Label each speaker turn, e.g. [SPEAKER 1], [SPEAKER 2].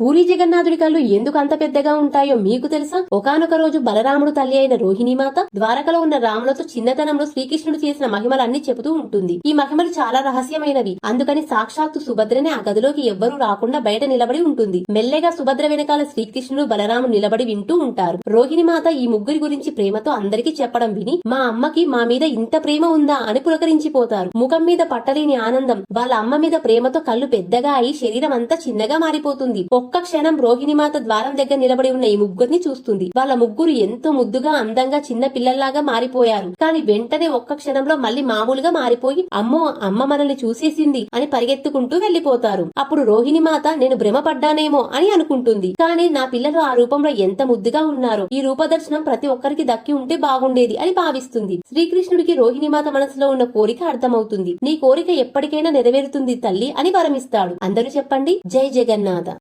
[SPEAKER 1] పూరి జగన్నాథుడి కళ్ళు ఎందుకు అంత పెద్దగా ఉంటాయో మీకు తెలుసా? ఒకానొక రోజు బలరాముడు తల్లి అయిన రోహిణీమాత ద్వారకలో ఉన్న రాములతో చిన్నతనంలో శ్రీకృష్ణుడు చేసిన మహిమలన్నీ చెబుతూ ఉంటుంది. ఈ మహిమలు చాలా రహస్యమైనవి. అందుకని సాక్షాత్తు సుభద్రనే ఆ గదిలోకి ఎవ్వరూ రాకుండా బయట నిలబడి ఉంటుంది. మెల్లగా సుభద్ర వెనకాల శ్రీకృష్ణుడు బలరాముడు నిలబడి వింటూ ఉంటారు. రోహిణీమాత ఈ ముగ్గురి గురించి ప్రేమతో అందరికీ చెప్పడం విని మా అమ్మకి మా మీద ఇంత ప్రేమ ఉందా అని పులకరించిపోతారు. ముఖం మీద పట్టలేని ఆనందం వాళ్ళ అమ్మ మీద ప్రేమతో కళ్ళు పెద్దగా అయి శరీరం అంతా చిన్నగా మారిపోతుంది. ఒక్క క్షణం రోహిణిమాత ద్వారం దగ్గర నిలబడి ఉన్న ఈ ముగ్గురిని చూస్తుంది. వాళ్ళ ముగ్గురు ఎంతో ముద్దుగా అందంగా చిన్న పిల్లల్లాగా మారిపోయారు. కానీ వెంటనే ఒక్క క్షణంలో మళ్ళీ మామూలుగా మారిపోయి అమ్మో అమ్మ మనల్ని చూసేసింది అని పరిగెత్తుకుంటూ వెళ్ళిపోతారు అప్పుడు రోహిణిమాత నేను భ్రమపడ్డానేమో అని అనుకుంటుంది. కానీ నా పిల్లలు ఆ రూపంలో ఎంత ముద్దుగా ఉన్నారు. ఈ రూపదర్శనం ప్రతి ఒక్కరికి దక్కి ఉంటే బాగుండేది అని భావిస్తుంది. శ్రీకృష్ణుడికి రోహిణిమాత మనసులో ఉన్న కోరిక అర్థమవుతుంది. నీ కోరిక ఎప్పటికైనా నెరవేరుతుంది తల్లి అని వరమిస్తాడు. అందరూ చెప్పండి. జై జగన్నాథ.